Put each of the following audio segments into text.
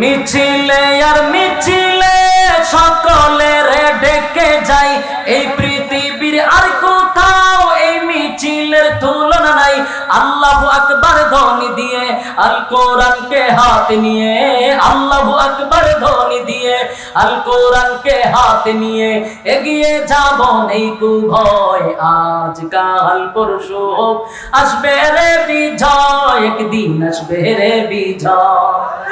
মিছিলে আর মিছিলে সকলের ডেকে যাই। এই পৃথিবীর আর কোথাও এই মিছিলের তুলনা নাই। আল্লাহ আকবার ধ্বনি দিয়ে আল কোরআনকে হাত নিয়ে, আল্লাহ আকবার ধ্বনি দিয়ে আল কোরআনকে হাত নিয়ে এগিয়ে যাব নেই কু ভয়। আজ কাল পরশু আসবে রে বিজয়, একদিন আসবে রে বিজয়।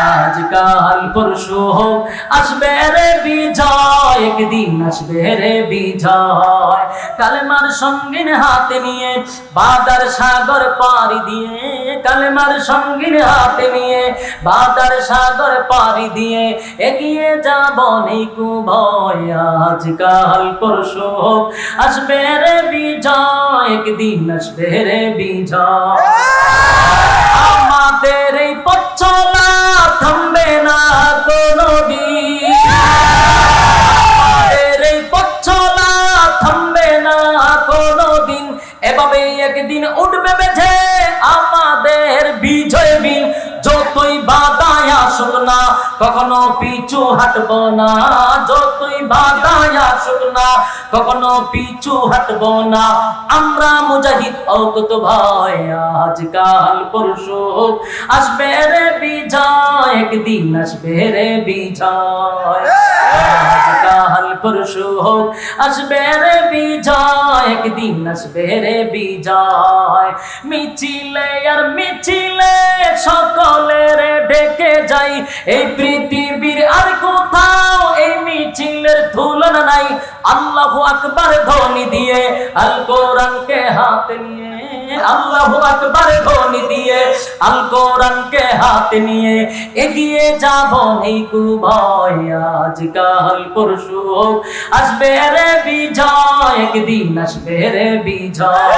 আজ কাল পরশু হোক আসবে রে বিজয়, একদিন আসবে রে বিজয়। কালেমার সঙ্গিন হাতে নিয়ে বাদার সাগর পাড়ি দিয়ে, কালেমার সঙ্গিন হাতে নিয়ে বাদার সাগর পাড়ি দিয়ে এগিয়ে যাব নিকু ভয় আজ কাল পরশু হোক আসবে রে বিজয়, একদিন আসবে রে বিজয়। একদিন উঠবে বেঁধে আমাদের বিজয় বিন যতই বাধায় আসুক না, কখনো পিছু হাঁটব না। যতই বাধায় আসুক না, কখনো পিছু হাঁটব না। আমরা মুজাহিদ, অকত ভাই, আজকাল পরশু আসবে রে বিজয়, একদিন আসবে রে বিজয়। পরশু হোক আসবে রে বিজয়, একদিন আসবে রে বিজয়। মিছিলে আর মিছিলে সকলের ডেকে যাই, এই পৃথিবীর আর কোথাও এই মিছিলের তুলনা নাই। আল্লাহ আকবার ধ্বনি দিয়ে আল কোরআনকে হাত নিয়ে, আল্লাহু আকবার ধ্বনি দিয়ে আল কোরআনকে হাতে নিয়ে এগিয়ে যাব। নেই কু ভয় আজকাল পরশু হোক, আসবে রে বিজয় একদিন আসবে রে বিজয়।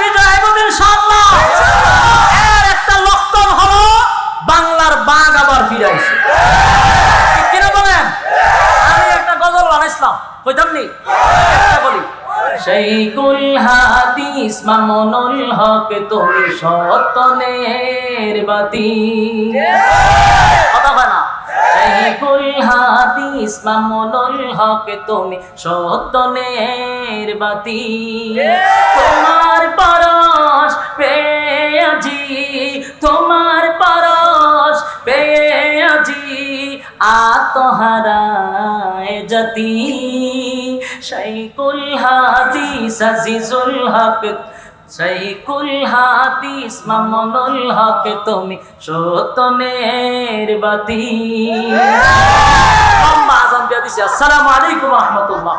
বিজয় ইনশাআল্লাহ। এর একটা লক্ষণ হলো বাংলার বাঘ আবার ফিরাইছে কিনা বলেন? আমি একটা গজল বানাইছিলাম কইতাম নি? বলি। সেই কুল হাদিস মামনুল হক, তুমি সতনের বাতি। কথা না? সেই কুল হাদিস মামনুল হক, তুমি সতনের বাতি। তোমার পরশ পেয়াজি তোমার পরশ পেয়াজি আত্মহারায় জাতি। শাইকুল হাদিস আজিজুল হক, শাইকুল হাদিস মামুনুল হক, তুমি সতনের আম্মা আজান দিয়া দিছে। আসসালামু আলাইকুম রহমতুল্লাহ।